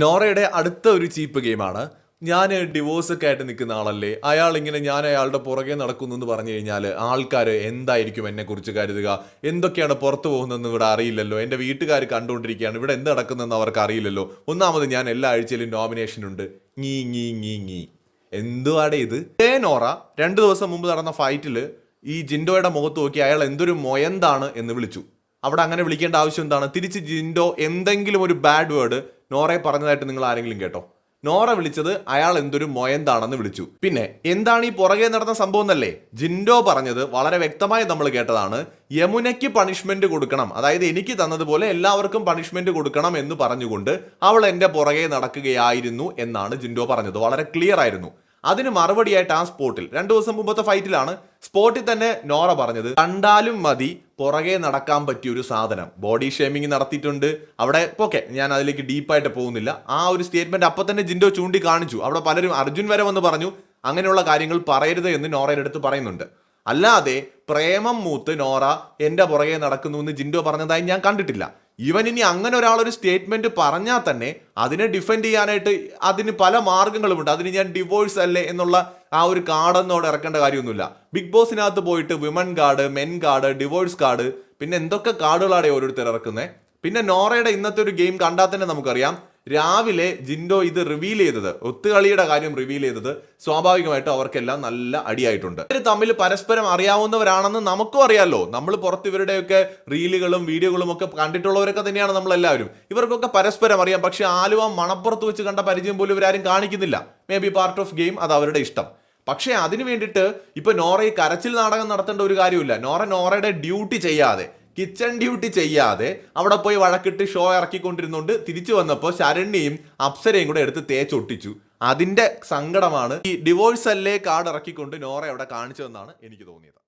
നോറയുടെ അടുത്ത ഒരു ചീപ്പ് ഗെയിമാണ്. ഞാൻ ഡിവോഴ്സ് ഒക്കെ ആയിട്ട് നിൽക്കുന്ന ആളല്ലേ? അയാൾ ഇങ്ങനെ ഞാൻ അയാളുടെ പുറകെ നടക്കുന്നു എന്ന് പറഞ്ഞു കഴിഞ്ഞാൽ ആൾക്കാർ എന്തായിരിക്കും എന്നെ കുറിച്ച് കരുതുക? എന്തൊക്കെയാണ് പുറത്തു പോകുന്നതെന്ന് ഇവിടെ അറിയില്ലല്ലോ. എന്റെ വീട്ടുകാർ കണ്ടുകൊണ്ടിരിക്കുകയാണ്. ഇവിടെ എന്ത് നടക്കുന്നതെന്ന് അവർക്ക് അറിയില്ലല്ലോ. ഒന്നാമത് ഞാൻ എല്ലാ ആഴ്ചയിലും നോമിനേഷൻ ഉണ്ട്. ഞീ ഞീ ഞീ ഞീ. എന്തുവാടെ ഇത്? ഏ നോറ രണ്ട് ദിവസം മുമ്പ് നടന്ന ഫൈറ്റിൽ ഈ ജിൻഡോയുടെ മുഖത്ത് നോക്കി അയാൾ എന്തൊരു മൊയന്താണ് എന്ന് വിളിച്ചു. അവിടെ അങ്ങനെ വിളിക്കേണ്ട ആവശ്യം എന്താണ്? തിരിച്ച് ജിൻഡോ എന്തെങ്കിലും ഒരു ബാഡ് വേർഡ് നോറയെ പറഞ്ഞതായിട്ട് നിങ്ങൾ ആരെങ്കിലും കേട്ടോ? നോറ വിളിച്ചത് അയാൾ എന്തൊരു മൊയന്താണെന്ന് വിളിച്ചു. പിന്നെ എന്താണ് ഈ പുറകെ നടന്ന സംഭവം എന്നല്ലേ? ജിൻഡോ പറഞ്ഞത് വളരെ വ്യക്തമായി നമ്മൾ കേട്ടതാണ്. യമുനയ്ക്ക് പണിഷ്മെന്റ് കൊടുക്കണം. അതായത് എനിക്ക് തന്നതുപോലെ എല്ലാവർക്കും പണിഷ്മെന്റ് കൊടുക്കണം എന്ന് പറഞ്ഞുകൊണ്ട് അവൾ എന്റെ പുറകെ നടക്കുകയായിരുന്നു എന്നാണ് ജിൻഡോ പറഞ്ഞത്. വളരെ ക്ലിയർ ആയിരുന്നു. അതിന് മറുപടിയായിട്ട് ആ സ്പോട്ടിൽ രണ്ടു ദിവസം മുമ്പത്തെ ഫൈറ്റിലാണ് സ്പോട്ടിൽ തന്നെ നോറ പറഞ്ഞത് കണ്ടാലും മതി പുറകെ നടക്കാൻ പറ്റിയ ഒരു സാധനം. ബോഡി ഷേമിംഗ് നടത്തിയിട്ടുണ്ട്. അവിടെ ഓക്കെ ഞാൻ അതിലേക്ക് ഡീപ്പായിട്ട് പോകുന്നില്ല. ആ ഒരു സ്റ്റേറ്റ്മെന്റ് അപ്പൊ തന്നെ ജിൻഡോ ചൂണ്ടി കാണിച്ചു അവിടെ പലരും അർജുൻ വരെ വന്ന് പറഞ്ഞു അങ്ങനെയുള്ള കാര്യങ്ങൾ പറയരുത് എന്ന് നോറയുടെ അടുത്ത് പറയുന്നുണ്ട്. അല്ലാതെ പ്രേമം മൂത്ത് നോറ എന്റെ പുറകെ നടക്കുന്നു എന്ന് ജിൻഡോ പറഞ്ഞതായി ഞാൻ കണ്ടിട്ടില്ല. ഇവൻ ഇനി അങ്ങനെ ഒരാൾ ഒരു സ്റ്റേറ്റ്മെന്റ് പറഞ്ഞാൽ തന്നെ അതിനെ ഡിഫെൻഡ് ചെയ്യാനായിട്ട് അതിന് പല മാർഗങ്ങളുമുണ്ട്. അതിന് ഞാൻ ഡിവോഴ്സ് അല്ലേ എന്നുള്ള ആ ഒരു കാർഡെന്നോട് ഇറക്കേണ്ട കാര്യമൊന്നുമില്ല. ബിഗ് ബോസിനകത്ത് പോയിട്ട് women card men card divorce card പിന്നെ എന്തൊക്കെ കാർഡുകളാണ് ഓരോരുത്തർ ഇറക്കുന്നത്? പിന്നെ നോറയുടെ ഇന്നത്തെ ഒരു ഗെയിം കണ്ടാൽ തന്നെ നമുക്കറിയാം. രാവിലെ ജിൻഡോ ഇത് റിവീൽ ചെയ്തത് ഒത്തുകളിയുടെ കാര്യം റിവീൽ ചെയ്തത് സ്വാഭാവികമായിട്ടും അവർക്കെല്ലാം നല്ല അടിയായിട്ടുണ്ട്. ഇവർ തമ്മിൽ പരസ്പരം അറിയാവുന്നവരാണെന്ന് നമുക്കും അറിയാലോ. നമ്മൾ പുറത്ത് ഇവരുടെയൊക്കെ റീലുകളും വീഡിയോകളും ഒക്കെ കണ്ടിട്ടുള്ളവരൊക്കെ തന്നെയാണ് നമ്മളെല്ലാവരും. ഇവർക്കൊക്കെ പരസ്പരം അറിയാം. പക്ഷെ ആലുവ മണപ്പുറത്ത് വെച്ച് കണ്ട പരിചയം പോലും ഇവരാരും കാണിക്കുന്നില്ല. Maybe part of game അത് അവരുടെ ഇഷ്ടം. പക്ഷേ അതിന് വേണ്ടിയിട്ട് ഇപ്പൊ നോറ ഈ കരച്ചിൽ നാടകം നടത്തേണ്ട ഒരു കാര്യമില്ല. നോറ നോറയുടെ ഡ്യൂട്ടി ചെയ്യാതെ കിച്ചൺ ഡ്യൂട്ടി ചെയ്യാതെ അവിടെ പോയി വഴക്കിട്ട് ഷോ ഇറക്കിക്കൊണ്ടിരുന്നുകൊണ്ട് തിരിച്ചു വന്നപ്പോൾ ശരണ്യയും അപ്സരയും കൂടെ എടുത്ത് തേച്ചൊട്ടിച്ചു. അതിന്റെ സങ്കടമാണ് ഈ ഡിവോഴ്സ് അല്ലേ കാർഡ് ഇറക്കിക്കൊണ്ട് നോറ അവിടെ കാണിച്ചതെന്നാണ് എനിക്ക് തോന്നിയത്.